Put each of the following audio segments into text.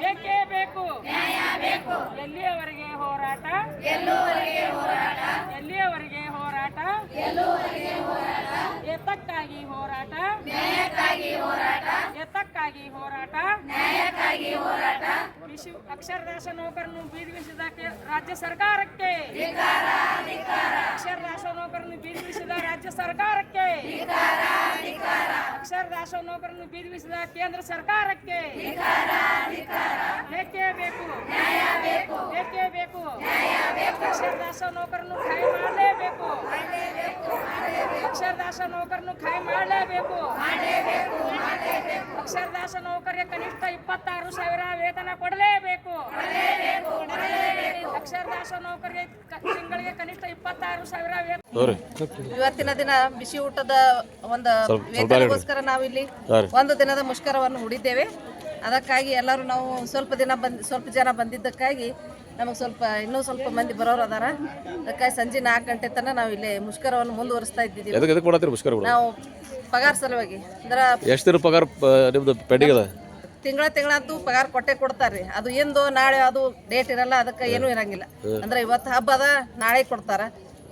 ಬೇಕೇ ಬೇಕು? ಎಲ್ಲಿಯವರೆಗೆ ಹೋರಾಟ? ಎಲ್ಲಿಯವರೆಗೆ ಹೋರಾಟ? ಎತ್ತಕ್ಕಾಗಿ ಹೋರಾಟ? ಎತ್ತಕ್ಕಾಗಿ ಹೋರಾಟ? ವಿಶ್ವ ಅಕ್ಷರದಾಸ ನೌಕರನ್ನು ಬೀದಿಗಿಸಿದ ರಾಜ್ಯ ಸರ್ಕಾರಕ್ಕೆ? ಅಕ್ಷರದಾಸ ನೌಕರನ್ನು ಬೀದಿಗಿಸಿದ ರಾಜ್ಯ ಸರ್ಕಾರಕ್ಕೆ? ಅಕ್ಷರದಾಸ ನೌಕರನ್ನು ಬೀದಿಸಿದ ಕೇಂದ್ರ ಸರ್ಕಾರಕ್ಕೆ ಬೇಕೇ ಬೇಕು? ಬೇಕೇ ಬೇಕು? ಅಕ್ಷರದಾಸ ನೌಕರನ್ನು ಖಾಯಿ ಮಾಡಲೇಬೇಕು. ಅಕ್ಷರದಾಸ ನೌಕರನ್ನು ಖಾಯಿ ಮಾಡಲೇಬೇಕು. ಅಕ್ಷರದಾಸ ನೌಕರಿಗೆ ಕನಿಷ್ಠ ಇಪ್ಪತ್ತಾರು ಸಾವಿರ ವೇತನ ಕೊಡಲೇಬೇಕು. ಅಕ್ಷರದಾಸ ನೌಕರಿಗೆ ತಿಂಗಳಿಗೆ ಕನಿಷ್ಠ ಇಪ್ಪತ್ತಾರು ಸಾವಿರ ಇವತ್ತಿನ ದಿನ ಬಿಸಿ ಊಟದ ಒಂದು ವೇತನಗೋಸ್ಕರ ನಾವಿಲ್ಲಿ ಒಂದು ದಿನದ ಮುಷ್ಕರವನ್ನು ಹೂಡಿದ್ದೇವೆ. ಅದಕ್ಕಾಗಿ ಎಲ್ಲರೂ ನಾವು ಸ್ವಲ್ಪ ದಿನ ಬಂದ್ ಸ್ವಲ್ಪ ಜನ ಬಂದಿದ್ದಕ್ಕಾಗಿ ನಮಗೆ ಸ್ವಲ್ಪ ಇನ್ನೂ ಸ್ವಲ್ಪ ಮಂದಿ ಬರೋರು ಅದಾರ. ಅದಕ್ಕಾಗಿ ಸಂಜೆ ನಾಲ್ಕು ಗಂಟೆ ತನಕ ನಾವು ಇಲ್ಲಿ ಮುಷ್ಕರವನ್ನು ಮುಂದುವರಿಸ್ತಾ ಇದ್ದೀವಿ ನಾವು ಪಗಾರ ಸಲುವಾಗಿ. ಅಂದ್ರೆ ಎಷ್ಟು ಪಗಾರ ನಿಮ್ದು ಪೆಂಡಿಂಗ್ ಅದ? ತಿಂಗಳ ತಿಂಗಳಂತೂ ಪಗಾರ ಕೊಟ್ಟೆ ಕೊಡ್ತಾರೆ ಅದು ಎಂದು ನಾಳೆ ಅದು ಡೇಟ್ ಇರಲ್ಲ ಅದಕ್ಕೆ ಏನೂ ಇರಂಗಿಲ್ಲ. ಅಂದ್ರೆ ಇವತ್ತು ಹಬ್ಬ ಅದ ನಾಳೆ ಕೊಡ್ತಾರ.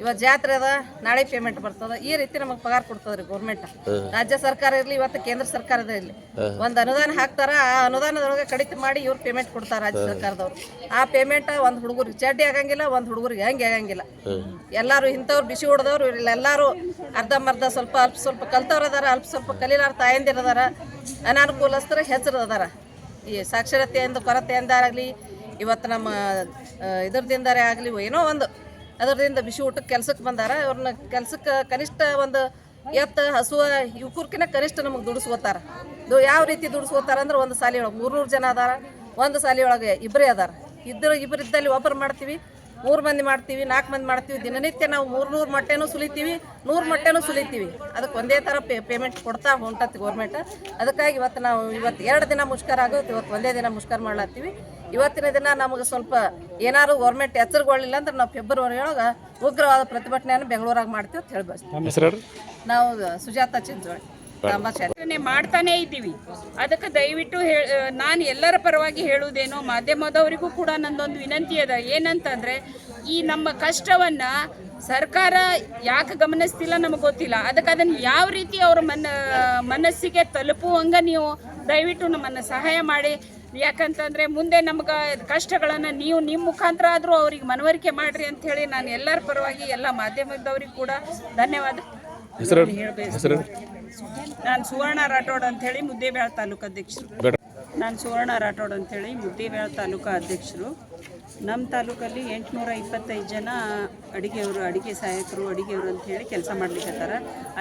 ಇವತ್ತು ಜಾತ್ರೆ ಅದ ನಾಳೆ ಪೇಮೆಂಟ್ ಬರ್ತದ. ಈ ರೀತಿ ನಮಗೆ ಪಗಾರ ಕೊಡ್ತದ್ರಿ ಗೌರ್ಮೆಂಟ್ ರಾಜ್ಯ ಸರ್ಕಾರ ಇರಲಿ ಇವತ್ತು ಕೇಂದ್ರ ಸರ್ಕಾರದ ಇರಲಿ ಒಂದು ಅನುದಾನ ಹಾಕ್ತಾರ ಆ ಅನುದಾನದೊಳಗೆ ಕಡಿತ ಮಾಡಿ ಇವ್ರು ಪೇಮೆಂಟ್ ಕೊಡ್ತಾರ ರಾಜ್ಯ ಸರ್ಕಾರದವ್ರು. ಆ ಪೇಮೆಂಟ್ ಒಂದು ಹುಡುಗರಿಗೆ ಚಡ್ಡಿ ಆಗಂಗಿಲ್ಲ ಒಂದು ಹುಡುಗರಿಗೆ ಹೆಂಗೆ ಆಗಂಗಿಲ್ಲ. ಎಲ್ಲಾರು ಇಂಥವ್ರು ಬಿಸಿ ಹೊಡೆದವ್ರು ಎಲ್ಲಾರು ಅರ್ಧಂಬರ್ಧ ಸ್ವಲ್ಪ ಅಲ್ಪ ಸ್ವಲ್ಪ ಕಲ್ತವ್ರು ಅದಾರ ಅಲ್ಪ ಸ್ವಲ್ಪ ಕಲೀಲಾರ ತಾಯಂದಿರು ಅದಾರ. ಅನಾನುಕೂಲಸ್ಥರು ಹೆಸರು ಅದಾರ. ಈ ಸಾಕ್ಷರತೆಯಿಂದ ಕೊರತೆಯಿಂದಾಗಲಿ ಇವತ್ತು ನಮ್ಮ ಆ, ಆಗಲಿ ಏನೋ ಒಂದು ಅದರದಿಂದ ಬಿಸಿ ಊಟಕ್ಕೆ ಕೆಲಸಕ್ಕೆ ಬಂದಾರ. ಅವ್ರನ್ನ ಕೆಲಸಕ್ಕೆ ಕನಿಷ್ಠ ಒಂದು ಎತ್ತ ಹಸುವ ಇವಕ್ಕಿನ ಕನಿಷ್ಠ ನಮಗೆ ದುಡಿಸ್ಕೋತಾರ. ದು ಯಾವ ರೀತಿ ದುಡಿಸ್ಕೋತಾರ ಅಂದ್ರೆ ಒಂದು ಸಾಲಿ ಒಳಗೆ ಮೂರ್ನೂರು ಜನ ಅದಾರ. ಒಂದು ಸಾಲಿ ಒಳಗೆ ಇಬ್ಬರೇ ಅದಾರ. ಇದ್ರ ಇಬ್ಬರಿದ್ದಲ್ಲಿ ಒಬ್ಬರು ಮಾಡ್ತೀವಿ ಮೂರು ಮಂದಿ ಮಾಡ್ತೀವಿ ನಾಲ್ಕು ಮಂದಿ ಮಾಡ್ತೀವಿ ದಿನನಿತ್ಯ ನಾವು ಮೂರು ನೂರು ಮೊಟ್ಟೆನೂ ಸುಲಿತೀವಿ ನೂರು ಮೊಟ್ಟೆನೂ ಸುಲಿತೀವಿ. ಅದಕ್ಕೆ ಒಂದೇ ಥರ ಪೇ ಪೇಮೆಂಟ್ ಕೊಡ್ತಾ ಹೊಂಟತಿ ಗೌರ್ಮೆಂಟ್ ಅದಕ್ಕಾಗಿ ಇವತ್ತು ನಾವು ಇವತ್ತು ಎರಡು ದಿನ ಮುಷ್ಕರ ಆಗುತ್ತೆ ಇವತ್ತು ಒಂದೇ ದಿನ ಮುಷ್ಕರ ಮಾಡ್ಲತ್ತೀವಿ. ಇವತ್ತಿನ ದಿನ ನಮಗೆ ಸ್ವಲ್ಪ ಏನಾದ್ರು ಗೌರ್ಮೆಂಟ್ ಎಚ್ಚರಗೊಳ್ಳಿಲ್ಲ ಅಂದ್ರೆ ನಾವು ಫೆಬ್ರವರಿ ಒಳಗೆ ಉಗ್ರವಾದ ಪ್ರತಿಭಟನೆಯನ್ನು ಬೆಂಗಳೂರಾಗ ಮಾಡ್ತೀವಿ ಅಂತ ಹೇಳ್ಬೋದು ಹೆಸರು ನಾವು ಸುಜಾತ ಚಿಂಚೋಳಿ. ತಾಂಬಾಚಾರಿ ಚರ್ಚನೆ ಮಾಡ್ತಾನೇ ಇದ್ದೀವಿ. ಅದಕ್ಕೆ ದಯವಿಟ್ಟು ನಾನು ಎಲ್ಲರ ಪರವಾಗಿ ಹೇಳುವುದೇನೋ, ಮಾಧ್ಯಮದವರಿಗೂ ಕೂಡ ನಂದೊಂದು ವಿನಂತಿ ಅದ. ಏನಂತಂದ್ರೆ, ಈ ನಮ್ಮ ಕಷ್ಟವನ್ನ ಸರ್ಕಾರ ಯಾಕೆ ಗಮನಿಸ್ತಿಲ್ಲ ನಮಗೆ ಗೊತ್ತಿಲ್ಲ. ಅದಕ್ಕೆ ಅದನ್ನು ಯಾವ ರೀತಿ ಅವ್ರ ಮನ, ಮನಸ್ಸಿಗೆ ತಲುಪುವಂಗ ನೀವು ದಯವಿಟ್ಟು ನಮ್ಮನ್ನು ಸಹಾಯ ಮಾಡಿ. ಯಾಕಂತಂದ್ರೆ, ಮುಂದೆ ನಮ್ಗೆ ಕಷ್ಟಗಳನ್ನು ನೀವು ನಿಮ್ಮ ಮುಖಾಂತರ ಆದರೂ ಅವ್ರಿಗೆ ಮನವರಿಕೆ ಮಾಡ್ರಿ ಅಂತ ಹೇಳಿ ನಾನು ಎಲ್ಲರ ಪರವಾಗಿ, ಎಲ್ಲ ಮಾಧ್ಯಮದವ್ರಿಗೆ ಕೂಡ ಧನ್ಯವಾದ. ಹೆಸರು? ಹೆಸರು? ನಾನು ಸುವರ್ಣ ರಾಠೋಡ್ ಅಂತೇಳಿ ಮುದ್ದೇಬೇಳ ತಾಲೂಕು ಅಧ್ಯಕ್ಷರು. ನಾನು ಸುವರ್ಣ ರಾಠೋಡ್ ಅಂತೇಳಿ ಮುದ್ದೇಬೇಳ ತಾಲೂಕು ಅಧ್ಯಕ್ಷರು. ನಮ್ಮ ತಾಲೂಕಲ್ಲಿ ಎಂಟುನೂರ ಇಪ್ಪತ್ತೈದು ಜನ ಅಡಿಗೆಯವರು ಅಡಿಗೆ ಸಹಾಯಕರು ಅಡಿಗೆಯವರು ಅಂತ ಹೇಳಿ ಕೆಲಸ ಮಾಡ್ಲಿಕ್ಕತ್ತಾರ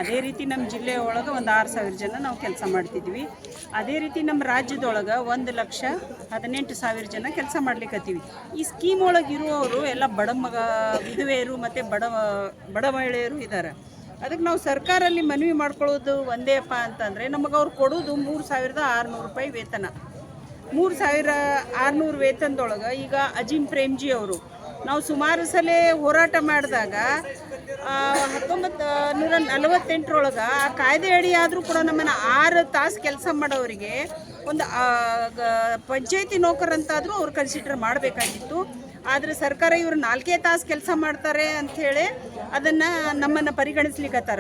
ಅದೇ ರೀತಿ ನಮ್ಮ ಜಿಲ್ಲೆ ಒಳಗೆ ಒಂದು ಆರು ಸಾವಿರ ಜನ ನಾವು ಕೆಲಸ ಮಾಡ್ತಿದ್ವಿ. ಅದೇ ರೀತಿ ನಮ್ಮ ರಾಜ್ಯದೊಳಗೆ ಒಂದು ಲಕ್ಷ ಹದಿನೆಂಟು ಸಾವಿರ ಜನ ಕೆಲಸ ಮಾಡ್ಲಿಕ್ಕತ್ತೀವಿ ಈ ಸ್ಕೀಮ್ ಒಳಗೆ ಇರುವವರು ಎಲ್ಲ ಬಡ ಮಗ ವಿಧವೆಯರು ಮತ್ತು ಬಡ ಬಡ ಮಹಿಳೆಯರು ಇದ್ದಾರೆ ಅದಕ್ಕೆ ನಾವು ಸರ್ಕಾರಲ್ಲಿ ಮನವಿ ಮಾಡ್ಕೊಳ್ಳೋದು ಒಂದೇಪ್ಪ ಅಂತಂದರೆ ನಮಗೆ ಅವ್ರು ಕೊಡೋದು ಮೂರು ಸಾವಿರದ ಆರುನೂರು ರೂಪಾಯಿ ವೇತನ. ಮೂರು ಸಾವಿರ ಆರುನೂರು ವೇತನದೊಳಗೆ ಈಗ ಅಜಿಮ್ ಪ್ರೇಮ್ಜಿ ಅವರು ನಾವು ಸುಮಾರು ಸಲ ಹೋರಾಟ ಮಾಡಿದಾಗ ಹತ್ತೊಂಬತ್ತು ನೂರ ನಲವತ್ತೆಂಟರೊಳಗೆ ಆ ಕಾಯ್ದೆ ಅಡಿ ಆದರೂ ಕೂಡ ನಮ್ಮನ್ನು ಆರು ತಾಸು ಕೆಲಸ ಮಾಡೋರಿಗೆ ಒಂದು ಪಂಚಾಯಿತಿ ನೌಕರಂತಾದರೂ ಅವ್ರು ಕನ್ಸಿಡರ್ ಮಾಡಬೇಕಾಗಿತ್ತು. ಆದರೆ ಸರ್ಕಾರ ಇವರು ನಾಲ್ಕೇ ತಾಸು ಕೆಲಸ ಮಾಡ್ತಾರೆ ಅಂಥೇಳಿ ಅದನ್ನು ನಮ್ಮನ್ನು ಪರಿಗಣಿಸ್ಲಿಕ್ಕತ್ತಾರ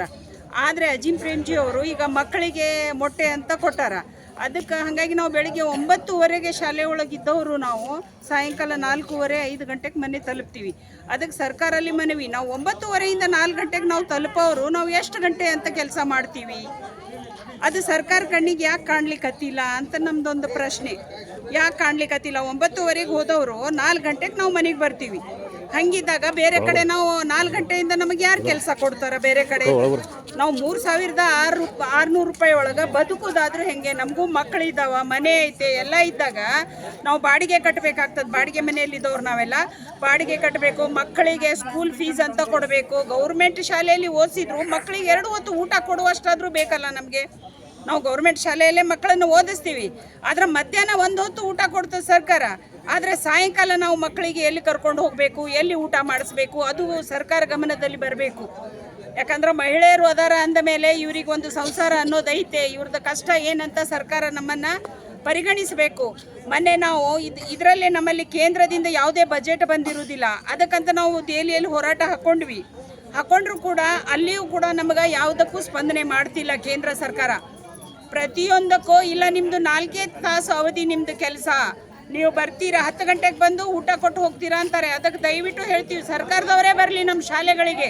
ಆದರೆ ಅಜಿಮ್ ಪ್ರೇಮ್ಜಿ ಅವರು ಈಗ ಮಕ್ಕಳಿಗೆ ಮೊಟ್ಟೆ ಅಂತ ಕೊಟ್ಟಾರ. ಅದಕ್ಕೆ ಹಾಗಾಗಿ ನಾವು ಬೆಳಿಗ್ಗೆ ಒಂಬತ್ತುವರೆಗೆ ಶಾಲೆ ಒಳಗಿದ್ದವರು ನಾವು, ಸಾಯಂಕಾಲ ನಾಲ್ಕೂವರೆ, ಐದು ಗಂಟೆಗೆ ಮನೆ ತಲುಪ್ತೀವಿ. ಅದಕ್ಕೆ ಸರ್ಕಾರಲ್ಲಿ ಮನವಿ, ನಾವು ಒಂಬತ್ತುವರೆಯಿಂದ ನಾಲ್ಕು ಗಂಟೆಗೆ ನಾವು ತಲುಪೋರು ನಾವು ಎಷ್ಟು ಗಂಟೆ ಅಂತ ಕೆಲಸ ಮಾಡ್ತೀವಿ? ಅದು ಸರ್ಕಾರ ಕಣ್ಣಿಗೆ ಯಾಕೆ ಕಾಣ್ಲಿಕ್ಕತ್ತಿಲ್ಲ ಅಂತ ನಮ್ದೊಂದು ಪ್ರಶ್ನೆ. ಯಾಕೆ ಕಾಣ್ಲಿಕ್ಕತ್ತಿಲ್ಲ ಒಂಬತ್ತುವರೆಗೆ ಹೋದವರು ನಾಲ್ಕು ಗಂಟೆಗೆ ನಾವು ಮನೆಗೆ ಬರ್ತೀವಿ. ಹಂಗಿದ್ದಾಗ ಬೇರೆ ಕಡೆ ನಾವು ನಾಲ್ಕು ಗಂಟೆಯಿಂದ ನಮಗೆ ಯಾರು ಕೆಲಸ ಕೊಡ್ತಾರ ಬೇರೆ ಕಡೆ? ನಾವು ಮೂರು ಸಾವಿರದ ಆರು ಆರುನೂರು ರೂಪಾಯಿ ಒಳಗೆ ಬದುಕೋದಾದ್ರೂ ಹೆಂಗೆ? ನಮಗೂ ಮಕ್ಕಳಿದ್ದಾವ ಮನೆ ಐತೆ ಎಲ್ಲ ಇದ್ದಾಗ ನಾವು ಬಾಡಿಗೆ ಕಟ್ಟಬೇಕಾಗ್ತದೆ ಬಾಡಿಗೆ ಮನೆಯಲ್ಲಿದ್ದವ್ರು ನಾವೆಲ್ಲ ಬಾಡಿಗೆ ಕಟ್ಟಬೇಕು ಮಕ್ಕಳಿಗೆ ಸ್ಕೂಲ್ ಫೀಸ್ ಅಂತ ಕೊಡಬೇಕು. ಗೌರ್ಮೆಂಟ್ ಶಾಲೆಯಲ್ಲಿ ಓದಿಸಿದ್ರು ಮಕ್ಕಳಿಗೆ ಎರಡು ಹೊತ್ತು ಊಟ ಕೊಡುವಷ್ಟಾದರೂ ಬೇಕಲ್ಲ ನಮಗೆ. ನಾವು ಗೌರ್ಮೆಂಟ್ ಶಾಲೆಯಲ್ಲೇ ಮಕ್ಕಳನ್ನು ಓದಿಸ್ತೀವಿ. ಆದ್ರೆ ಮಧ್ಯಾಹ್ನ ಒಂದು ಹೊತ್ತು ಊಟ ಕೊಡ್ತದೆ ಸರ್ಕಾರ. ಆದರೆ ಸಾಯಂಕಾಲ ನಾವು ಮಕ್ಕಳಿಗೆ ಎಲ್ಲಿ ಕರ್ಕೊಂಡು ಹೋಗಬೇಕು, ಎಲ್ಲಿ ಊಟ ಮಾಡಿಸ್ಬೇಕು, ಅದು ಸರ್ಕಾರ ಗಮನದಲ್ಲಿ ಬರಬೇಕು. ಯಾಕಂದ್ರೆ ಮಹಿಳೆಯರು ಅದಾರ ಅಂದ ಮೇಲೆ ಇವ್ರಿಗೆ ಒಂದು ಸಂಸಾರ ಅನ್ನೋದೈತೆ ಇವ್ರದ್ದು ಕಷ್ಟ ಏನಂತ ಸರ್ಕಾರ ನಮ್ಮನ್ನು ಪರಿಗಣಿಸಬೇಕು. ಮೊನ್ನೆ ನಾವು ಇದು, ಇದರಲ್ಲೇ ನಮ್ಮಲ್ಲಿ ಕೇಂದ್ರದಿಂದ ಯಾವುದೇ ಬಜೆಟ್ ಬಂದಿರುವುದಿಲ್ಲ. ಅದಕ್ಕಂತ ನಾವು ದೆಹಲಿಯಲ್ಲಿ ಹೋರಾಟ ಹಾಕ್ಕೊಂಡ್ವಿ ಹಾಕೊಂಡ್ರು ಕೂಡ ಅಲ್ಲಿಯೂ ಕೂಡ ನಮಗೆ ಯಾವುದಕ್ಕೂ ಸ್ಪಂದನೆ ಮಾಡ್ತಿಲ್ಲ ಕೇಂದ್ರ ಸರ್ಕಾರ. ಪ್ರತಿಯೊಂದಕ್ಕೂ ಇಲ್ಲ ನಿಮ್ಮದು ನಾಲ್ಕೇ ತಾಸು ಅವಧಿ ನಿಮ್ಮದು ಕೆಲಸ. ನೀವು ಬರ್ತೀರಾ, ಹತ್ತು ಗಂಟೆಗೆ ಬಂದು ಊಟ ಕೊಟ್ಟು ಹೋಗ್ತೀರಾ ಅಂತಾರೆ. ಅದಕ್ಕೆ ದಯವಿಟ್ಟು ಹೇಳ್ತೀವಿ, ಸರ್ಕಾರದವರೇ ಬರಲಿ ನಮ್ಮ ಶಾಲೆಗಳಿಗೆ.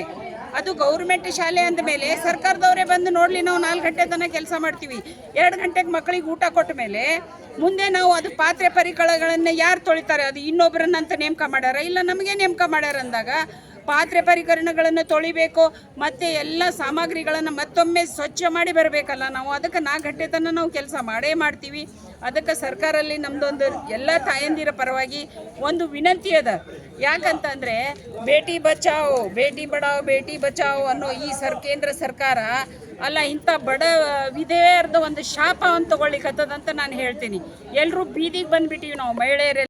ಅದು ಗೌರ್ಮೆಂಟ್ ಶಾಲೆ ಅಂದ ಮೇಲೆ ಸರ್ಕಾರದವರೇ ಬಂದು ನೋಡಲಿ, ನಾವು ನಾಲ್ಕು ಗಂಟೆ ತನಕ ಕೆಲಸ ಮಾಡ್ತೀವಿ. ಎರಡು ಗಂಟೆಗೆ ಮಕ್ಕಳಿಗೆ ಊಟ ಕೊಟ್ಟ ಮೇಲೆ ಮುಂದೆ ನಾವು ಅದು ಪಾತ್ರೆ ಪರಿಕಳಗಳನ್ನು ಯಾರು ತೊಳಿತಾರೆ? ಅದು ಇನ್ನೊಬ್ಬರನ್ನಂತ ನೇಮಕ ಮಾಡ್ಯಾರ? ಇಲ್ಲ, ನಮಗೆ ನೇಮಕ ಮಾಡ್ಯಾರ ಅಂದಾಗ ಪಾತ್ರೆ ಪರಿಕರಣಗಳನ್ನು ತೊಳಿಬೇಕು, ಮತ್ತು ಎಲ್ಲ ಸಾಮಗ್ರಿಗಳನ್ನು ಮತ್ತೊಮ್ಮೆ ಸ್ವಚ್ಛ ಮಾಡಿ ಬರಬೇಕಲ್ಲ ನಾವು? ಅದಕ್ಕೆ ನಾ ಗಂಟೆತನ ನಾವು ಕೆಲಸ ಮಾಡೇ ಮಾಡ್ತೀವಿ. ಅದಕ್ಕೆ ಸರ್ಕಾರಲ್ಲಿ ನಮ್ಮದೊಂದು ಎಲ್ಲ ತಾಯಂದಿರ ಪರವಾಗಿ ಒಂದು ವಿನಂತಿ ಅದ. ಯಾಕಂತಂದರೆ ಭೇಟಿ ಬಚಾವೋ ಭೇಟಿ ಬಡಾವೋ ಭೇಟಿ ಬಚಾವೋ ಅನ್ನೋ ಈ ಸರ್ ಕೇಂದ್ರ ಸರ್ಕಾರ ಅಲ್ಲ, ಇಂಥ ಬಡ ವಿಧೇಯರದ ಒಂದು ಶಾಪವನ್ನು ಅಂತ ತಗೊಳ್ಳಿಕ್ಕತ್ತದಂತ ನಾನು ಹೇಳ್ತೀನಿ. ಎಲ್ಲರೂ ಬೀದಿಗೆ ಬಂದುಬಿಟ್ಟಿವಿ ನಾವು ಮಹಿಳೆಯರೆಲ್ಲ.